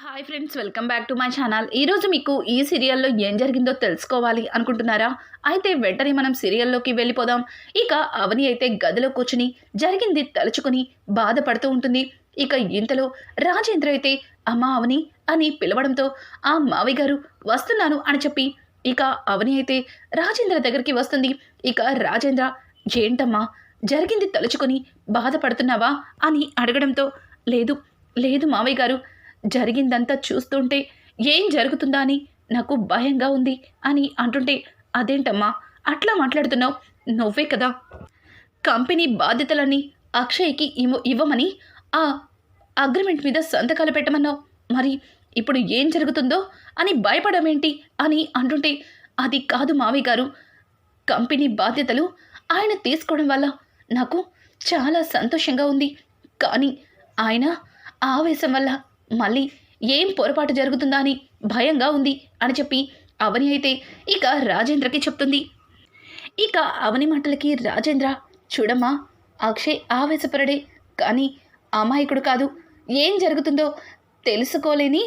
Hi friends welcome back to my channel ఈరోజు మీకు ఈ సీరియల్లో ఏం జరిగిందో తెలుసుకోవాలి అనుకుంటున్నారా? అయితే వెంటనే మనం సీరియల్లోకి వెళ్ళిపోదాం. ఇక అవని అయితే గదిలో కూర్చుని జరిగింది తలుచుకుని బాధపడుతూ ఉంటుంది. ఇక ఇంతలో రాజేంద్ర అయితే అమ్మా అవని అని పిలవడంతో ఆ మావి గారు వస్తున్నాను అని చెప్పి ఇక అవని అయితే రాజేంద్ర దగ్గరికి వస్తుంది. ఇక రాజేంద్ర ఏంటమ్మా జరిగింది తలుచుకొని బాధపడుతున్నావా? అని అడగడంతో లేదు లేదు మావయ్య గారు జరిగిందంతా చూస్తుంటే ఏం జరుగుతుందా అని నాకు భయంగా ఉంది అని అంటుంటే అదేంటమ్మా? అట్లా మాట్లాడుతున్నావు? నువ్వే కదా. కంపెనీ బాధ్యతలన్నీ అక్షయ్కి ఇవ్వ ఇవ్వమని ఆ అగ్రిమెంట్ మీద సంతకాలు పెట్టమన్నావు. మరి ఇప్పుడు ఏం జరుగుతుందో అని భయపడమేంటి అని అంటుంటే అది కాదు మావయ్య గారు. కంపెనీ బాధ్యతలు ఆయన తీసుకోవడం వల్ల నాకు చాలా సంతోషంగా ఉంది. కానీ ఆయన ఆవేశం వల్ల మళ్ళీ ఏం పొరపాటు జరుగుతుందా అని భయంగా ఉంది అని చెప్పి అవని అయితే ఇక రాజేంద్రకి చెప్తుంది. ఇక అవని మాటలకి రాజేంద్ర చూడమ్మా అక్షయ్ ఆవేశపరడే కానీ అమాయకుడు కాదు. ఏం జరుగుతుందో తెలుసుకోలేని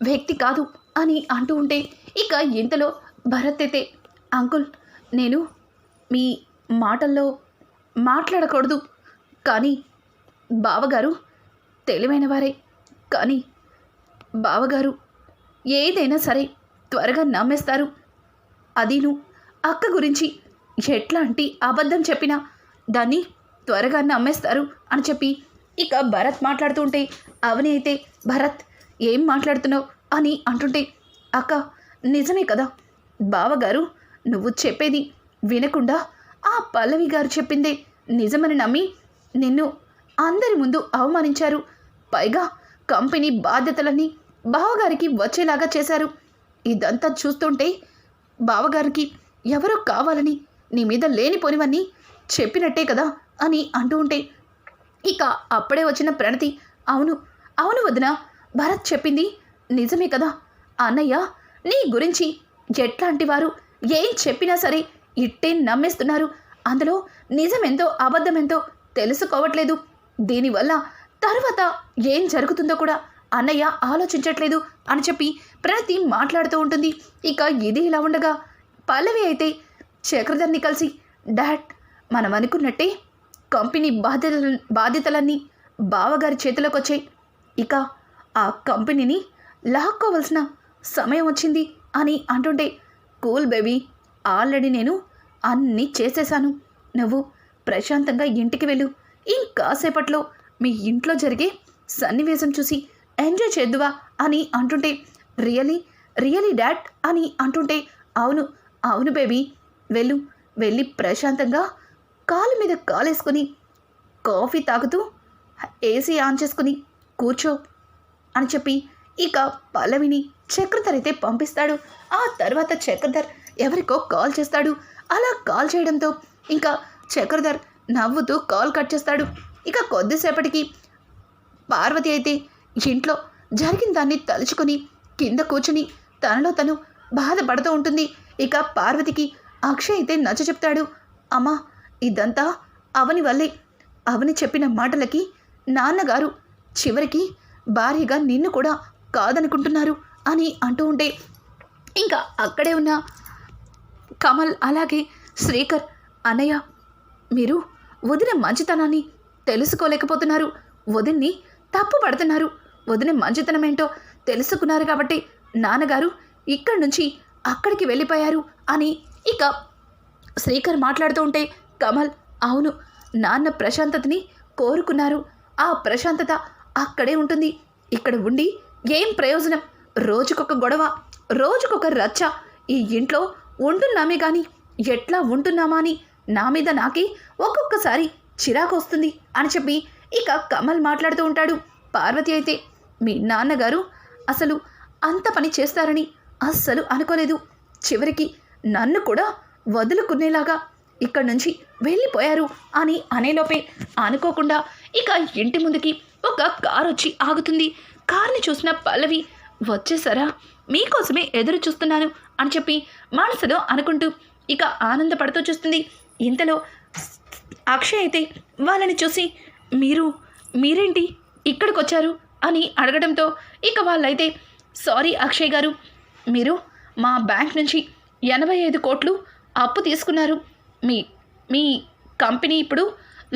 వ్యక్తి కాదు అని అంటూ ఉంటే ఇక ఇంతలో భరత్ అయితే అంకుల్ నేను మీ మాటల్లో మాట్లాడకూడదు. కానీ బావగారు తెలివైన వారే కానీ బావగారు ఏదైనా సరే త్వరగా నమ్మేస్తారు. అదీను అక్క గురించి ఎట్లాంటి అబద్ధం చెప్పినా దాన్ని త్వరగా నమ్మేస్తారు అని చెప్పి ఇక భరత్ మాట్లాడుతుంటే అవని అయితే భరత్ ఏం మాట్లాడుతున్నావు అని అంటుంటే అక్క నిజమే కదా బావగారు నువ్వు చెప్పేది వినకుండా ఆ పల్లవి గారు చెప్పిందే నిజమని నమ్మి నిన్ను అందరి ముందు అవమానించారు. పైగా కంపెనీ బాధ్యతలన్నీ బావగారికి వచ్చేలాగా చేశారు. ఇదంతా చూస్తుంటే బావగారికి ఎవరో కావాలని నీ మీద లేనిపోనివన్నీ చెప్పినట్టే కదా అని అంటూ ఉంటే. ఇక అప్పుడే వచ్చిన ప్రణతి అవును అవును వదిన భరత్ చెప్పింది నిజమే కదా. అన్నయ్య నీ గురించి ఎట్లాంటి వారు ఏం చెప్పినా సరే ఇట్టే నమ్మేస్తున్నారు. అందులో నిజమెంతో అబద్ధమెంతో తెలుసుకోవట్లేదు. దీనివల్ల తర్వాత ఏం జరుగుతుందో కూడా అన్నయ్య ఆలోచించట్లేదు అని చెప్పి ప్రణతి మాట్లాడుతూ ఉంటుంది. ఇక ఇది ఇలా ఉండగా పల్లవి అయితే చక్రధర్ని కలిసి డాడ్ మనం అనుకున్నట్టే కంపెనీ బాధ్యత బాధ్యతలన్నీ బావగారి చేతిలోకి వచ్చాయి. ఇక ఆ కంపెనీని లాక్కోవలసిన సమయం వచ్చింది అని అంటుంటే కూల్ బేబీ ఆల్రెడీ నేను అన్నీ చేసేశాను. నువ్వు ప్రశాంతంగా ఇంటికి వెళ్ళు. ఇంకాసేపట్లో మీ ఇంట్లో జరిగే సన్నివేశం చూసి ఎంజాయ్ చేద్దువా అని అంటుంటే రియలీ? Really dad? అని అంటుంటే అవును అవును బేబీ. వెళ్ళు వెళ్ళి ప్రశాంతంగా కాలు మీద కాలేసుకుని కాఫీ తాగుతూ ఏసీ ఆన్ చేసుకుని కూర్చో అని చెప్పి ఇక పల్లవిని చక్రధర్ అయితే పంపిస్తాడు. ఆ తర్వాత చక్రధర్ ఎవరికో కాల్ చేస్తాడు. అలా కాల్ చేయడంతో ఇంకా చక్రధర్ నవ్వుతూ కాల్ కట్ చేస్తాడు. ఇక కొద్దిసేపటికి పార్వతి అయితే ఇంట్లో జరిగిన దాన్ని తలుచుకొని కింద కూర్చుని తనలో తను బాధపడుతూ ఉంటుంది. ఇక పార్వతికి అక్షయ్ అయితే నచ్చ చెప్తాడు. అమ్మా ఇదంతా అవని వల్లే. అవని చెప్పిన మాటలకి నాన్నగారు చివరికి భార్యగా నిన్ను కూడా కాదనుకుంటున్నారు అని అంటూ ఉంటే ఇంకా అక్కడే ఉన్న కమల్ అలాగే శ్రీకర్ అన్నయ్య మీరు వదిన మంచితనాన్ని తెలుసుకోలేకపోతున్నారు. వదిన్ని తప్పు పడుతున్నారు. వదిన మంచితనం ఏంటో తెలుసుకున్నారు కాబట్టి నాన్నగారు ఇక్కడి నుంచి అక్కడికి వెళ్ళిపోయారు అని ఇక శ్రీకర్ మాట్లాడుతూ ఉంటే కమల్ అవును నాన్న ప్రశాంతతని కోరుకున్నారు. ఆ ప్రశాంతత అక్కడే ఉంటుంది. ఇక్కడ ఉండి ఏం ప్రయోజనం? రోజుకొక గొడవ రోజుకొక రచ్చ. ఈ ఇంట్లో ఉంటున్నామే కానీ ఎట్లా ఉంటున్నామా అని నా మీద నాకి ఒక్కొక్కసారి చిరాకు వస్తుంది అని చెప్పి ఇక కమల్ మాట్లాడుతూ ఉంటాడు. పార్వతి అయితే మీ నాన్నగారు అసలు అంత పని చేస్తారని అస్సలు అనుకోలేదు. చివరికి నన్ను కూడా వదులుకునేలాగా ఇక్కడి నుంచి వెళ్ళిపోయారు అని అనేలోపే అనుకోకుండా ఇక ఇంటి ముందుకి ఒక కార్ వచ్చి ఆగుతుంది. కార్ని చూసిన పల్లవి వచ్చేసారా? మీకోసమే ఎదురు చూస్తున్నాను అని చెప్పి మనసులో అనుకుంటూ ఇక ఆనందపడుతూ చూస్తుంది. ఇంతలో అక్షయ్ అయితే వాళ్ళని చూసి మీరు మీరేంటి ఇక్కడికి వచ్చారు అని అడగడంతో ఇక వాళ్ళైతే సారీ అక్షయ్ గారు మీరు మా బ్యాంక్ నుంచి ఎనభై ఐదు కోట్లు అప్పు తీసుకున్నారు. మీ మీ కంపెనీ ఇప్పుడు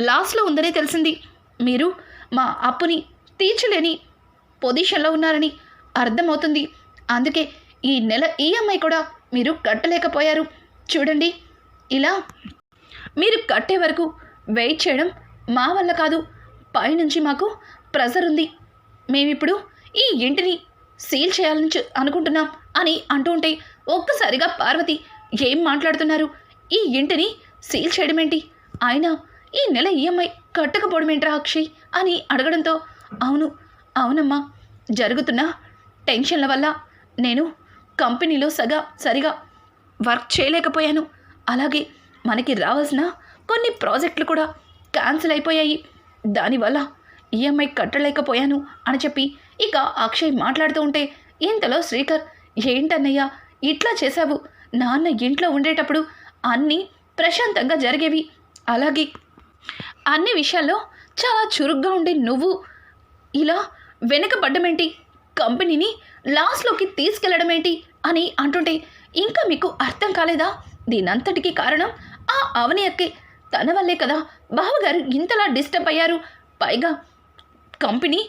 లాస్లో ఉందనే తెలిసింది. మీరు మా అప్పుని తీర్చలేని పొజిషన్లో ఉన్నారని అర్థమవుతుంది. అందుకే ఈ నెల ఈఎంఐ కూడా మీరు కట్టలేకపోయారు. చూడండి ఇలా మీరు కట్టే వరకు వెయిట్ చేయడం మా వల్ల కాదు. పైనుంచి మాకు ప్రెజర్ ఉంది. మేమిప్పుడు ఈ ఇంటిని సీల్ చేయాలని అనుకుంటున్నాం అని అంటూ ఉంటే ఒక్కసారిగా పార్వతి ఏం మాట్లాడుతున్నారు? ఈ ఇంటిని సీల్ చేయడం ఏంటి? అయినా ఈ నెల ఈఎంఐ కట్టకపోవడం ఏంట్రా అక్షయ్? అని అడగడంతో అవును అవునమ్మా జరుగుతున్న టెన్షన్ల వల్ల నేను కంపెనీలో సగా సరిగా వర్క్ చేయలేకపోయాను. అలాగే మనకి రావాల్సిన కొన్ని ప్రాజెక్టులు కూడా క్యాన్సిల్ అయిపోయాయి. దానివల్ల ఈఎంఐ కట్టలేకపోయాను అని చెప్పి ఇక అక్షయ్ మాట్లాడుతూ ఉంటే ఇంతలో శ్రీకర్ ఏంటన్నయ్యా ఇట్లా చేశావు? నాన్న ఇంట్లో ఉండేటప్పుడు అన్నీ ప్రశాంతంగా జరిగేవి. అలాగే అన్ని విషయాల్లో చాలా చురుగ్గా ఉండే నువ్వు. ఇలా వెనకబడ్డమేంటి? కంపెనీని లాస్లోకి తీసుకెళ్ళడం ఏంటి అని అంటుంటే ఇంకా మీకు అర్థం కాలేదా? దీనంతటికీ కారణం ఆ అవని అక్కే. తన వల్లే కదా బావగారు ఇంతలా డిస్టర్బ్ అయ్యారు. పైగా కంపెనీ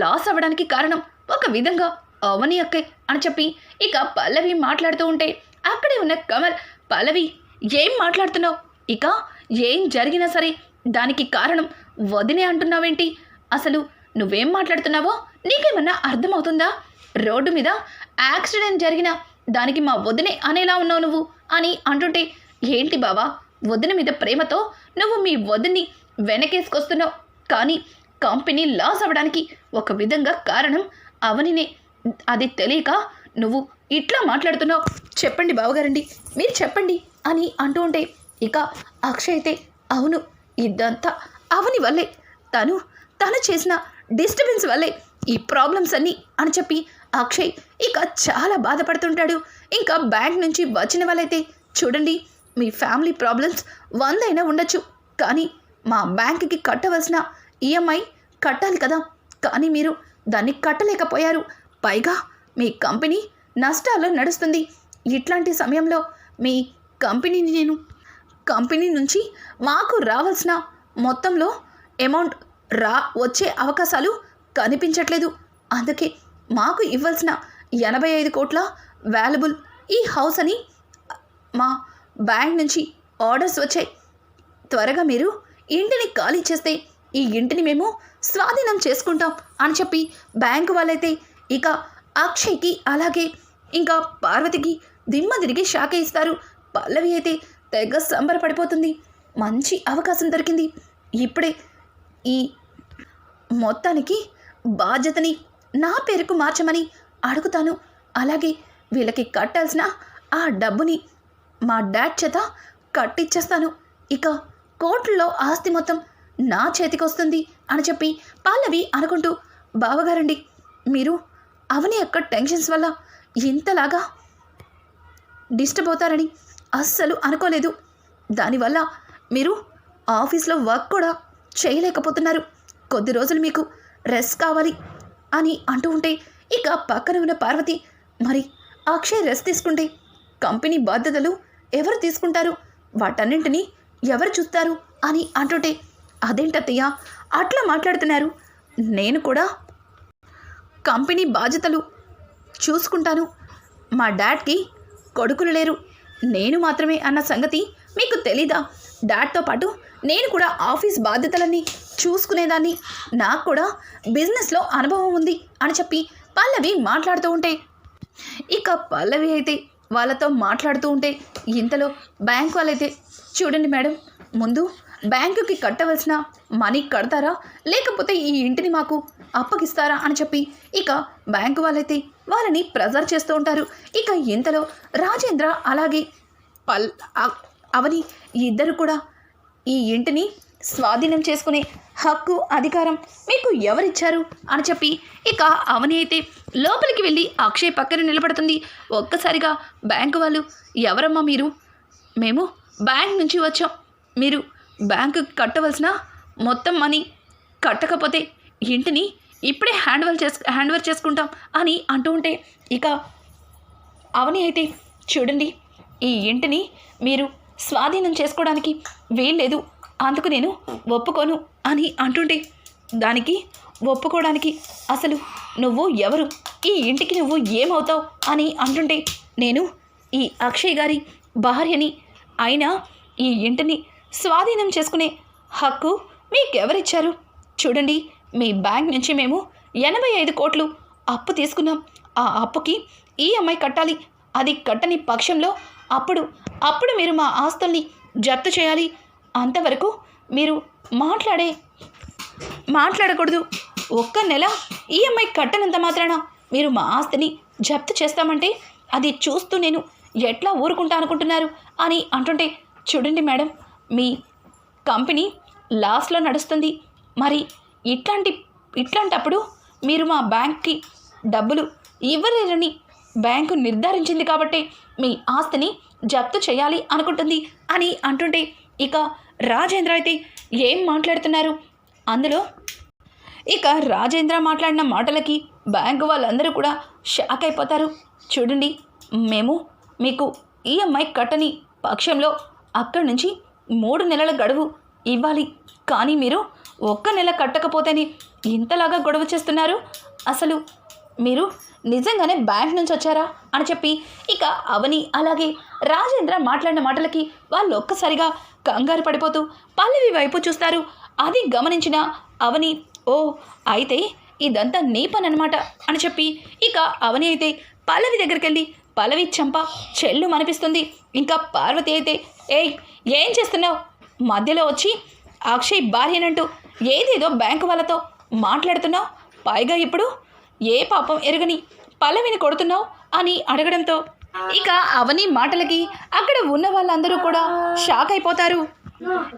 లాస్ అవ్వడానికి కారణం ఒక విధంగా అవని అక్కే అని చెప్పి ఇక పల్లవి మాట్లాడుతూ ఉంటే అక్కడే ఉన్న కమల్ పల్లవి ఏం మాట్లాడుతున్నావు? ఇక ఏం జరిగినా సరే దానికి కారణం వదినే అంటున్నావేంటి? అసలు నువ్వేం మాట్లాడుతున్నావో నీకేమన్నా అర్థమవుతుందా? రోడ్డు మీద యాక్సిడెంట్ జరిగినా దానికి మా వదినే అనేలా ఉన్నావు నువ్వు? అని అంటుంటే ఏంటి బావా వదిన మీద ప్రేమతో నువ్వు మీ వదిని వెనకేసుకొస్తున్నావు. కానీ కంపెనీ లాస్ అవ్వడానికి ఒక విధంగా కారణం అవనినే. అది తెలియక నువ్వు ఇట్లా మాట్లాడుతున్నావు. చెప్పండి బావగారండి మీరు చెప్పండి అని అంటూ ఉంటే ఇక అక్షయ్ అయితే అవును ఇదంతా అవని వల్లే. తను తను చేసిన డిస్టర్బెన్స్ వల్లే. ఈ ప్రాబ్లమ్స్ అన్నీ అని చెప్పి అక్షయ్ ఇక చాలా బాధపడుతుంటాడు. ఇంకా బ్యాంక్ నుంచి వచ్చిన వాళ్ళైతే చూడండి మీ ఫ్యామిలీ ప్రాబ్లమ్స్ వందైనా ఉండొచ్చు. కానీ మా బ్యాంక్కి కట్టవలసిన ఈఎంఐ కట్టాలి కదా. కానీ మీరు దాన్ని కట్టలేకపోయారు. పైగా మీ కంపెనీ నష్టాల్లో నడుస్తుంది. ఇట్లాంటి సమయంలో మీ కంపెనీని నేను కంపెనీ నుంచి మాకు రావాల్సిన మొత్తంలో అమౌంట్ రా వచ్చే అవకాశాలు కనిపించట్లేదు. అందుకే మాకు ఇవ్వాల్సిన ఎనభై ఐదు కోట్ల వాల్యుబుల్ ఈ హౌస్ అని మా బ్యాంక్ నుంచి ఆర్డర్స్ వచ్చాయి. త్వరగా మీరు ఇంటిని ఖాళీ చేస్తే ఈ ఇంటిని మేము స్వాధీనం చేసుకుంటాం అని చెప్పి బ్యాంకు వాళ్ళైతే ఇక అక్షయ్కి అలాగే ఇంకా పార్వతికి దిమ్మ తిరిగి షాక్ ఇస్తారు. పల్లవి అయితే తెగ సంబరపడిపోతుంది. మంచి అవకాశం దొరికింది. ఇప్పుడే ఈ మొత్తానికి బాధ్యతని నా పేరుకు మార్చమని అడుగుతాను. అలాగే వీళ్ళకి కట్టాల్సిన ఆ డబ్బుని మా డాడ్ చేత కట్టిచ్చేస్తాను. ఇక కోర్టులో ఆస్తి మొత్తం నా చేతికి వస్తుంది అని చెప్పి పల్లవి అనుకుంటూ బావగారండి మీరు అవని యొక్క టెన్షన్స్ వల్ల ఇంతలాగా డిస్టర్బ్ అవుతారని అస్సలు అనుకోలేదు. దానివల్ల మీరు ఆఫీస్లో వర్క్ కూడా చేయలేకపోతున్నారు. కొద్ది రోజులు మీకు రెస్ట్ కావాలి అని అంటూ ఉంటే ఇక పక్కన ఉన్న పార్వతి మరి అక్షయ్ రెస్ట్ తీసుకుంటే కంపెనీ బాధ్యతలు ఎవరు తీసుకుంటారు? వాటన్నింటినీ ఎవరు చూస్తారు? అని అంటుంటే అదేంటత్తయ్య? అట్లా మాట్లాడుతున్నారు. నేను కూడా కంపెనీ బాధ్యతలు చూసుకుంటాను. మా డాడ్కి కొడుకులు లేరు. నేను మాత్రమే అన్న సంగతి మీకు తెలీదా? డాడ్తో పాటు నేను కూడా ఆఫీస్ బాధ్యతలన్నీ చూసుకునేదాన్ని. నాకు కూడా బిజినెస్లో అనుభవం ఉంది అని చెప్పి పల్లవి మాట్లాడుతూ ఉంటే. ఇక పల్లవి అయితే వాళ్ళతో మాట్లాడుతూ ఉంటే ఇంతలో బ్యాంక్ వాళ్ళైతే చూడండి మేడం ముందు బ్యాంకుకి కట్టవలసిన మనీ కడతారా? లేకపోతే ఈ ఇంటిని మాకు అప్పగిస్తారా? అని చెప్పి ఇక బ్యాంకు వాళ్ళైతే వాళ్ళని ప్రెజర్ చేస్తూ ఉంటారు. ఇక ఇంతలో రాజేంద్ర అలాగే పల్ అవని ఇద్దరు కూడా ఈ ఇంటిని స్వాధీనం చేసుకునే హక్కు అధికారం మీకు ఎవరిచ్చారు? అని చెప్పి ఇక అవని అయితే లోపలికి వెళ్ళి అక్షయ్ పక్కన నిలబడుతుంది. ఒక్కసారిగా బ్యాంకు వాళ్ళు ఎవరమ్మా మీరు? మేము బ్యాంక్ నుంచి వచ్చాం. మీరు బ్యాంకు కట్టవలసిన మొత్తం మనీ కట్టకపోతే ఇంటిని ఇప్పుడే హ్యాండ్వల్ చేసు హ్యాండ్ఓవర్ చేసుకుంటాం అని అంటూ ఉంటే ఇక అవని అయితే చూడండి ఈ ఇంటిని మీరు స్వాధీనం చేసుకోవడానికి వీల్లేదు. అందుకు నేను ఒప్పుకోను అని అంటుంటే దానికి ఒప్పుకోవడానికి అసలు నువ్వు ఎవరు? ఈ ఇంటికి నువ్వు ఏమవుతావు? అని అంటుంటే నేను ఈ అక్షయ్ గారి భార్యని అయినా ఈ ఇంటిని స్వాధీనం చేసుకునే హక్కు మీకెవరిచ్చారు? చూడండి మీ బ్యాంక్ నుంచి మేము ఎనభై ఐదు కోట్లు అప్పు తీసుకున్నాం. ఆ అప్పుకి ఈఎంఐ కట్టాలి. అది కట్టని పక్షంలో అప్పుడు అప్పుడు మీరు మా ఆస్తుల్ని జప్తు చేయాలి. అంతవరకు మీరు మాట్లాడే మాట్లాడకూడదు. ఒక్క నెల ఈఎంఐ కట్టనంత మాత్రాన మీరు మా ఆస్తిని జప్తు చేస్తామంటే అది చూస్తూ నేను ఎట్లా ఊరుకుంటా అనుకుంటున్నారు అని అంటుంటే చూడండి మేడం మీ కంపెనీ లాస్లో నడుస్తుంది. మరి ఇట్లాంటి ఇట్లాంటప్పుడు మీరు మా బ్యాంక్కి డబ్బులు ఇవ్వలేరని బ్యాంకు నిర్ధారించింది కాబట్టి మీ ఆస్తిని జప్తు చేయాలి అనుకుంటుంది అని అంటుంటే ఇక రాజేంద్ర అయితే ఏం మాట్లాడుతున్నారు? అందులో ఇక రాజేంద్ర మాట్లాడిన మాటలకి బ్యాంకు వాళ్ళందరూ కూడా షాక్ అయిపోతారు. చూడండి మేము మీకు ఈఎంఐ కట్టని పక్షంలో అక్కడి నుంచి మూడు నెలల గడువు ఇవ్వాలి. కానీ మీరు ఒక్క నెల కట్టకపోతేనే ఇంతలాగా గొడవ చేస్తున్నారు? అసలు మీరు నిజంగానే బ్యాంక్ నుంచి వచ్చారా? అని చెప్పి ఇక అవని అలాగే రాజేంద్ర మాట్లాడిన మాటలకి వాళ్ళు ఒక్కసారిగా కంగారు పడిపోతూ పల్లవి వైపు చూస్తారు. అది గమనించిన అవని ఓ అయితే ఇదంతా నీ పని అనమాట అని చెప్పి ఇక అవని అయితే పల్లవి దగ్గరికి వెళ్ళి పల్లవి చంప చెల్లు మనిపిస్తుంది. ఇంకా పార్వతి అయితే ఏయ్ ఏం చేస్తున్నావు? మధ్యలో వచ్చి అక్షయ్ భార్యనంటూ ఏదేదో బ్యాంకు వాళ్ళతో మాట్లాడుతున్నావు? పైగా ఇప్పుడు ఏ పాపం ఎరగని పల్లవిని కొడుతున్నావు అని అడగడంతో ఇక అవని మాటలకి అక్కడ ఉన్న వాళ్ళందరూ కూడా షాక్ అయిపోతారు.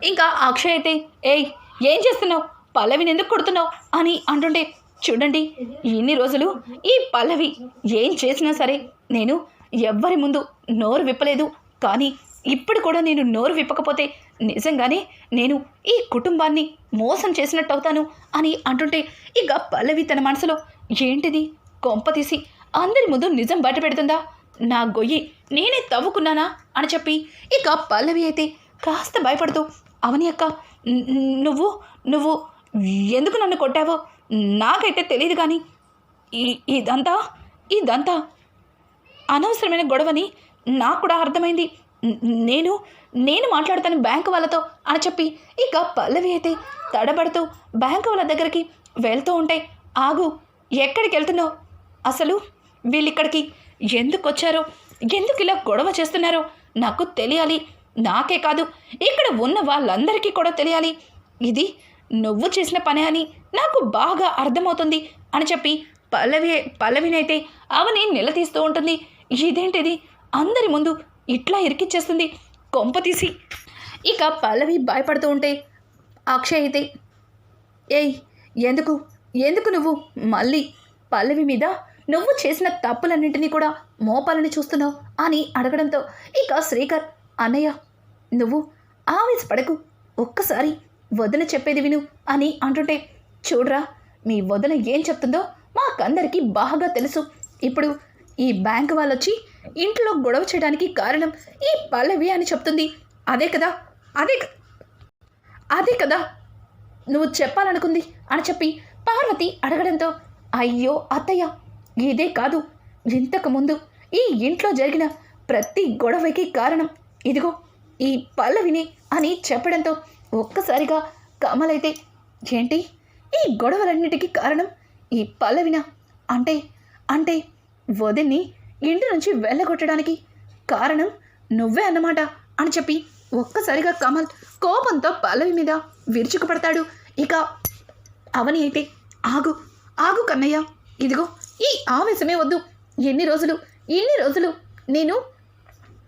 ఇంకా అక్షయ్ అయితే ఏయ్ ఏం చేస్తున్నావు? పల్లవిని ఎందుకు కొడుతున్నావు? అని అంటుంటే చూడండి ఇన్ని రోజులు ఈ పల్లవి ఏం చేసినా సరే నేను ఎవ్వరి ముందు నోరు విప్పలేదు. కానీ ఇప్పుడు కూడా నేను నోరు విప్పకపోతే నిజంగానే నేను ఈ కుటుంబాన్ని మోసం చేసినట్టు అవుతాను అని అంటుంటే ఇక పల్లవి తన మనసులో ఏంటిది? కొంప తీసి అందరి ముందు నిజం బయట పెడుతుందా? నా గొయ్యి నేనే తవ్వుకున్నానా? అని చెప్పి ఇక పల్లవి అయితే కాస్త భయపడుతూ అవని అక్క నువ్వు నువ్వు ఎందుకు నన్ను కొట్టావో నాకైతే తెలియదు కానీ ఈ- ఇదంతా ఇదంతా అనవసరమైన గొడవని నాకు కూడా అర్థమైంది. నేను నేను మాట్లాడతాను బ్యాంకు వాళ్ళతో అని చెప్పి ఇక పల్లవి అయితే తడబడుతూ బ్యాంకు వాళ్ళ దగ్గరికి వెళ్తూ ఉంటే ఆగు ఎక్కడికి వెళ్తున్నావు అసలు వీళ్ళిక్కడికి ఎందుకు వచ్చారో ఎందుకు ఇలా గొడవ చేస్తున్నారో? నాకు తెలియాలి. నాకే కాదు. ఇక్కడ ఉన్న వాళ్ళందరికీ కూడా తెలియాలి. ఇది నువ్వు చేసిన పనే అని నాకు బాగా అర్థమవుతుంది అని చెప్పి పల్లవి పల్లవినైతే అవని నిలదీస్తూ ఉంటుంది. ఇదేంటిది? అందరి ముందు ఇట్లా ఇరికిచ్చేస్తుంది. కొంప తీసి. ఇక పల్లవి భయపడుతూ ఉంటే అక్షయ్ అయితే ఏయ్ ఎందుకు? ఎందుకు నువ్వు? మళ్ళీ పల్లవి మీద నువ్వు చేసిన తప్పులన్నింటినీ కూడా మోపాలని చూస్తున్నావు అని అడగడంతో ఇక శ్రీకర్ అన్నయ్య నువ్వు ఆవేశపడకు. ఒక్కసారి వదిన చెప్పేది విను అని అంటుంటే చూడరా మీ వదిన ఏం చెప్తుందో మాకందరికీ బాగా తెలుసు. ఇప్పుడు ఈ బ్యాంకు వాళ్ళొచ్చి ఇంట్లో గొడవ చేయడానికి కారణం ఈ పల్లవి అని చెప్తుంది. అదే కదా? అదే అదే కదా? నువ్వు చెప్పాలనుకుంది అని చెప్పి పార్వతి అడగడంతో అయ్యో అత్తయ్య ఇదే కాదు. ఇంతకుముందు ఈ ఇంట్లో జరిగిన ప్రతి గొడవకి కారణం. ఇదిగో ఈ పల్లవిని అని చెప్పడంతో ఒక్కసారిగా కమలైతే ఏంటి? ఈ గొడవలన్నిటికీ కారణం ఈ పల్లవిన? అంటే అంటే వదిన్ని ఇంటి నుంచి వెళ్ళగొట్టడానికి కారణం నువ్వే అన్నమాట అని చెప్పి ఒక్కసారిగా కమల్ కోపంతో పల్లవి మీద విరుచుకుపడతాడు. ఇక అవని అయితే ఆగు ఆగు కన్నయ్య. ఇదిగో ఈ ఆవేశమే వద్దు. ఎన్ని రోజులు ఎన్ని రోజులు నేను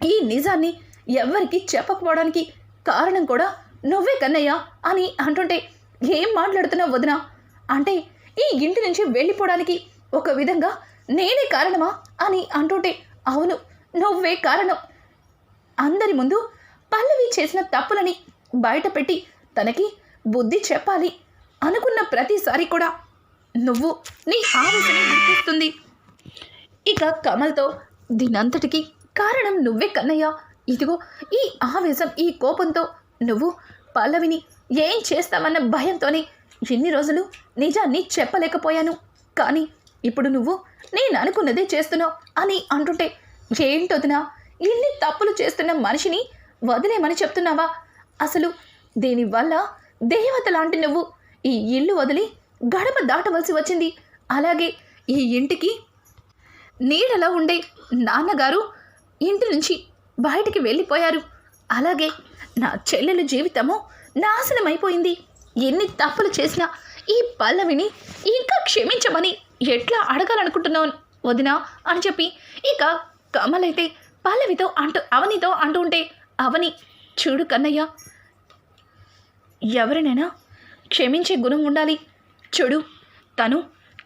ఈ నిజాన్ని ఎవరికి చెప్పకపోవడానికి కారణం కూడా నువ్వే కన్నయ్య అని అంటుంటే ఏం మాట్లాడుతున్నావు వదినా? అంటే ఈ ఇంటి నుంచి వెళ్ళిపోవడానికి ఒక విధంగా నేనే కారణమా అని అంటుంటే అవును నువ్వే కారణం. అందరి ముందు పల్లవి చేసిన తప్పులని బయటపెట్టి తనకి బుద్ధి చెప్పాలి. అనుకున్న ప్రతిసారి కూడా నువ్వు నీ ఆవేశమే గుర్తిస్తుంది. ఇక కమల్తో దీనంతటికి కారణం నువ్వే కన్నయ్య. ఇదిగో ఈ ఆవేశం ఈ కోపంతో నువ్వు పల్లవిని ఏం చేస్తావన్న భయంతోనే ఎన్ని రోజులు నిజాన్ని చెప్పలేకపోయాను. కానీ ఇప్పుడు నువ్వు నేను అనుకున్నదే చేస్తున్నావు అని అంటుంటే ఏంటొదినా ఇన్ని తప్పులు చేస్తున్న మనిషిని వదిలేమని చెప్తున్నావా? అసలు దీనివల్ల దేవత లాంటి నువ్వు ఈ ఇల్లు వదిలి గడప దాటవలసి వచ్చింది. అలాగే ఈ ఇంటికి నీడలో ఉండే నాన్నగారు ఇంటి నుంచి బయటికి వెళ్ళిపోయారు. అలాగే నా చెల్లెలు జీవితము నాశనమైపోయింది. ఎన్ని తప్పులు చేసినా ఈ పల్లవిని ఇంకా క్షమించమని ఎట్లా అడగాలనుకుంటున్నావు వదినా అని చెప్పి ఇక కమలైతే పల్లవితో అంటూ అవనితో అంటూ ఉంటే అవని చూడు కన్నయ్య ఎవరినైనా క్షమించే గుణం ఉండాలి. చూడు తను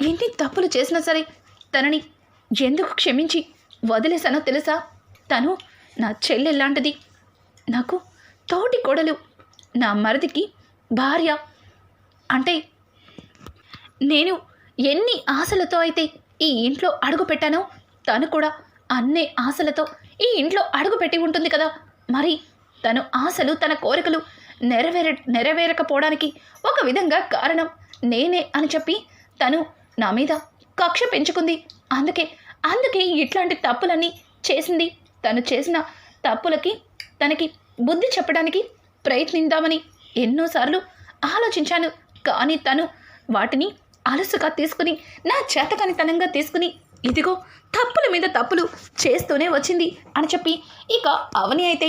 ఎన్ని తప్పులు చేసినా సరే తనని ఎందుకు క్షమించి వదిలేసానో తెలుసా? తను నా చెల్లెలాంటిది నాకు తోటి కోడలు నా మరిదికి భార్య. అంటే నేను ఎన్ని ఆశలతో అయితే ఈ ఇంట్లో అడుగు పెట్టానో తను కూడా అన్నే ఆశలతో ఈ ఇంట్లో అడుగు పెట్టి ఉంటుంది కదా. మరి తను ఆశలు తన కోరికలు నెరవేర నెరవేరకపోవడానికి ఒక విధంగా కారణం నేనే అని చెప్పి తను నా మీద కక్ష పెంచుకుంది. అందుకే అందుకే ఇట్లాంటి తప్పులన్నీ చేసింది. తను చేసిన తప్పులకి తనకి బుద్ధి చెప్పడానికి ప్రయత్నిద్దామని ఎన్నోసార్లు ఆలోచించాను. కానీ తను వాటిని అలసుగా తీసుకుని నా చేతకానితనంగా తీసుకుని ఇదిగో తప్పుల మీద తప్పులు చేస్తూనే వచ్చింది అని చెప్పి ఇక అవని అయితే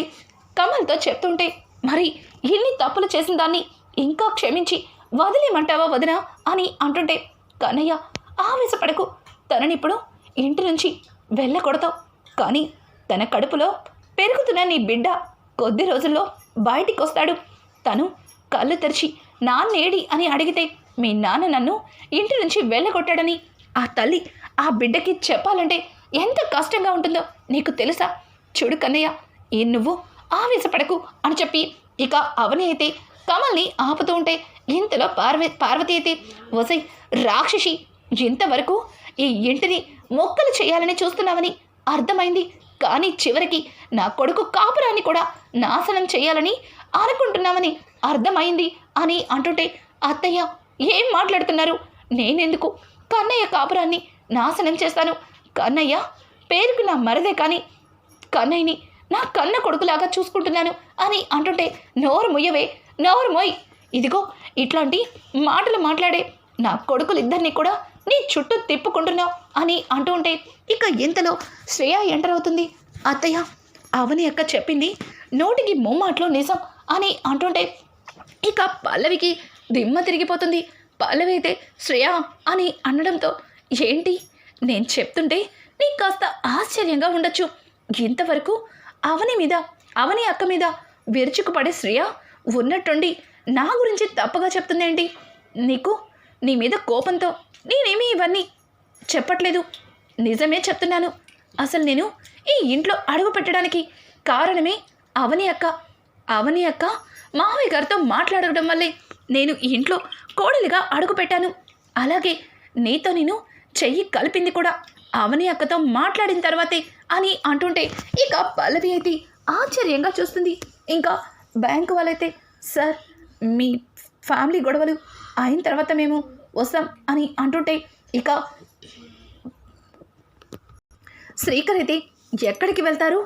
కమల్తో చెప్తుంటే మరి ఇన్ని తప్పులు చేసిన దాన్ని ఇంకా క్షమించి వదిలేమంటావా వదినా అని అంటుంటే కన్నయ్య ఆవేశపడకు. తననిప్పుడు ఇంటి నుంచి వెళ్ళకూడతావు కానీ తన కడుపులో పెరుగుతున్న నీ బిడ్డ కొద్ది రోజుల్లో బయటికి వస్తాడు తను కళ్ళు తెరిచి నాన్నేడి అని అడిగితే మీ నాన్న నన్ను ఇంటి నుంచి వెళ్ళగొట్టాడని ఆ తల్లి ఆ బిడ్డకి చెప్పాలంటే ఎంత కష్టంగా ఉంటుందో నీకు తెలుసా? చూడు కన్నయ్య ఏ నువ్వు ఆవేశపడకు అని చెప్పి ఇక అవని అయితే కమల్ని ఆపుతూ ఉంటే ఇంతలో పార్వ పార్వతి అయితే వసై రాక్షసి ఇంతవరకు ఈ ఇంటిని మొక్కలు చేయాలని చూస్తున్నావని అర్థమైంది. కానీ చివరికి నా కొడుకు కాపురాన్ని కూడా నాశనం చేయాలని అనుకుంటున్నామని అర్థమైంది అని అంటుంటే అత్తయ్య ఏం మాట్లాడుతున్నారు? నేనెందుకు? కన్నయ్య కాపురాన్ని నాశనం చేస్తాను. కన్నయ్య పేరుకు నా మరదే కానీ కన్నయ్యని నా కన్న కొడుకులాగా చూసుకుంటున్నాను అని అంటుంటే నోరు ముయ్యవే నోరు మొయ్. ఇదిగో ఇట్లాంటి మాటలు మాట్లాడే నా కొడుకులిద్దరిని కూడా నీ చుట్టూ తిప్పుకుంటున్నావు అని అంటూ ఉంటే ఇక ఇంతలో శ్రేయ ఎంటర్ అవుతుంది. అత్తయ్య అవని అక్క చెప్పింది నోటికి ముమ్మాట్లో నిజం అని అంటుంటే ఇక పల్లవికి దిమ్మ తిరిగిపోతుంది. పల్లవి అయితే శ్రేయ అని అనడంతో ఏంటి? నేను చెప్తుంటే నీకు కాస్త ఆశ్చర్యంగా ఉండొచ్చు. ఇంతవరకు అవని మీద అవని అక్క మీద విరుచుకుపడే శ్రియ ఉన్నట్టుండి నా గురించి తప్పగా చెప్తుందేంటి? నీకు నీ మీద కోపంతో నేనేమీ ఇవన్నీ చెప్పట్లేదు. నిజమే చెప్తున్నాను. అసలు నేను ఈ ఇంట్లో అడుగు పెట్టడానికి కారణమే అవని అక్క. అవని అక్క మావయ్య గారితో మాట్లాడడం వల్లే నేను ఈ ఇంట్లో కోడలిగా అడుగు పెట్టాను. అలాగే నీతో నేను చెయ్యి కలిపింది కూడా. అవని అక్కతో మాట్లాడిన తర్వాతే అని అంటుంటే ఇక పల్లవి అయితే ఆశ్చర్యంగా చూస్తుంది. ఇంకా బ్యాంకు వాళ్ళైతే సార్ మీ ఫ్యామిలీ గొడవలు అయిన తర్వాత మేము వస్తాం అని అంటుంటే ఇక శ్రీకర్ అయితే ఎక్కడికి వెళ్తారు?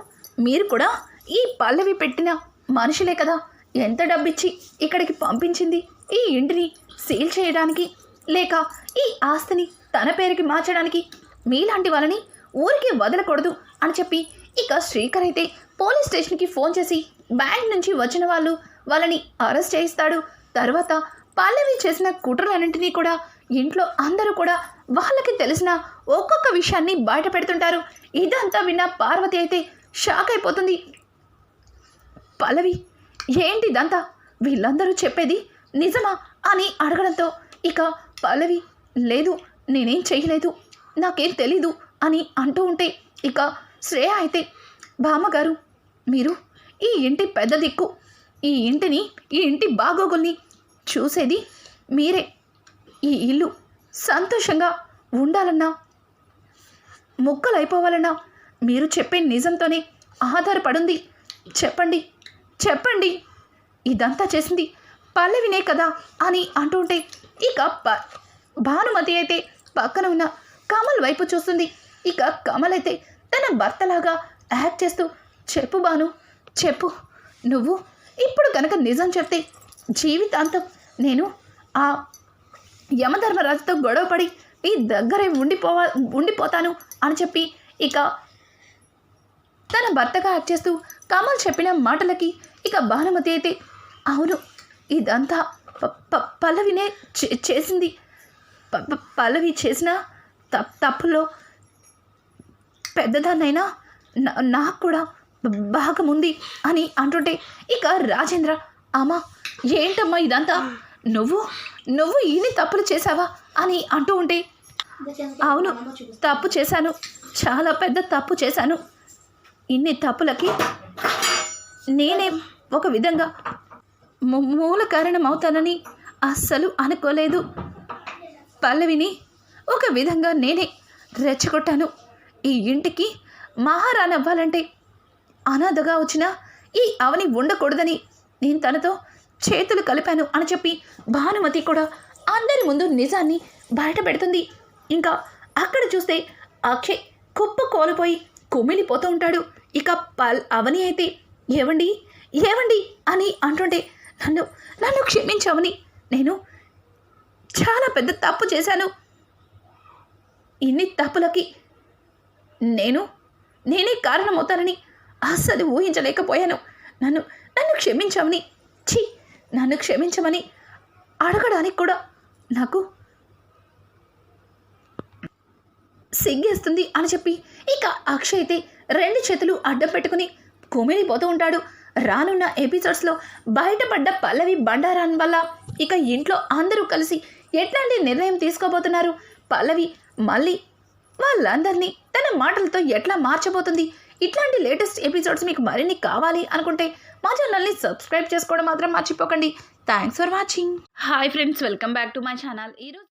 మీరు కూడా ఈ పల్లవి పెట్టిన మనుషులే కదా ఎంత డబ్బిచ్చి ఇక్కడికి పంపించింది? ఈ ఇంటిని సీల్ చేయడానికి లేక ఈ ఆస్తిని తన పేరుకి మార్చడానికి మీలాంటి వాళ్ళని ఊరికే వదలకూడదు అని చెప్పి ఇక శ్రీకర్ అయితే పోలీస్ స్టేషన్కి ఫోన్ చేసి బ్యాంక్ నుంచి వచ్చిన వాళ్ళు వాళ్ళని అరెస్ట్ చేయిస్తాడు. తర్వాత పల్లవి చేసిన కుట్రలన్నింటినీ కూడా ఇంట్లో అందరూ కూడా వాళ్ళకి తెలిసిన ఒక్కొక్క విషయాన్ని బయట పెడుతుంటారు. ఇదంతా విన్న పార్వతి అయితే షాక్ అయిపోతుంది. పల్లవి ఏంటి ఇదంతా? వీళ్ళందరూ చెప్పేది నిజమా అని అడగడంతో ఇక పల్లవి లేదు నేనేం చేయలేదు నాకేం తెలీదు అని అంటూ ఉంటే ఇక శ్రేయ అయితే బామ్మగారు మీరు ఈ ఇంటి పెద్ద దిక్కు ఈ ఇంటిని ఈ ఇంటి బాగోగుల్ని చూసేది మీరే. ఈ ఇల్లు సంతోషంగా ఉండాలన్నా ముక్కలైపోవాలన్నా మీరు చెప్పే నిజంతోనే ఆధారపడుంది. చెప్పండి చెప్పండి. ఇదంతా చేసింది పల్లవినే కదా అని అంటుంటే ఇక ప భానుమతి అయితే పక్కన ఉన్న కమల్ వైపు చూస్తుంది. ఇక కమల్ అయితే తన భర్తలాగా యాక్ట్ చేస్తూ చెప్పు బాను చెప్పు. నువ్వు ఇప్పుడు కనుక నిజం చెప్తే జీవితాంతం నేను ఆ యమధర్మరాజుతో గొడవపడి ఈ దగ్గరే ఉండిపోవా ఉండిపోతాను అని చెప్పి ఇక తన భర్తగా యాక్ట్ చేస్తూ కమల్ చెప్పిన మాటలకి ఇక భానుమతి అయితే అవును ఇదంతా ప- ప- పల్లవినే చే- చేసింది. పల్లవి చేసిన తప్పులో పెద్దదాన్నైనా నాకు కూడా భాగం ఉంది అని అంటుంటే ఇక రాజేంద్ర అమ్మా ఏంటమ్మా ఇదంతా? నువ్వు నువ్వు ఇన్ని తప్పులు చేసావా అని అంటూ ఉంటే అవును తప్పు చేశాను చాలా పెద్ద తప్పు చేశాను. ఇన్ని తప్పులకి నేనే ఒక విధంగా మూల కారణం అవుతానని అస్సలు అనుకోలేదు. పల్లవిని ఒక విధంగా నేనే రెచ్చగొట్టాను. ఈ ఇంటికి మహారాణి అవ్వాలంటే అనాథగా వచ్చిన ఈ అవని ఉండకూడదని నేను తనతో చేతులు కలిపాను అని చెప్పి భానుమతి కూడా అందరి ముందు నిజాన్ని బయట పెడుతుంది. ఇంకా అక్కడ చూస్తే అక్షయ్ కుప్ప కోల్పోయి కుమిలిపోతూ ఉంటాడు. ఇక పల్ అవని అయితే ఏవండి? ఏవండి? అని అంటుంటే నన్ను నన్ను క్షమించవని నేను చాలా పెద్ద తప్పు చేశాను. ఇన్ని తప్పులకి నేను నేనే కారణమవుతానని అస్సలు ఊహించలేకపోయాను. నన్ను నన్ను క్షమించమని ఛీ నన్ను క్షమించమని అడగడానికి కూడా నాకు సిగ్గేస్తుంది అని చెప్పి ఇక అక్షయ్ అయితే రెండు చేతులు అడ్డం పెట్టుకుని కుమిలిపోతూ ఉంటాడు. రానున్న ఎపిసోడ్స్లో బయటపడ్డ పల్లవి బండారాన్ వల్ల ఇక ఇంట్లో అందరూ కలిసి ఎట్లాంటి నిర్ణయం తీసుకోబోతున్నారు? పల్లవి మళ్ళీ వాళ్ళందరినీ తన మాటలతో ఎట్లా మార్చబోతుంది? ఇట్లాంటి లేటెస్ట్ ఎపిసోడ్స్ మీకు మరిన్ని కావాలి అనుకుంటే మా ఛానల్ని సబ్స్క్రైబ్ చేసుకోవడం మాత్రం మర్చిపోకండి. Thanks for watching. Hi friends welcome back to my channel. ఈరోజు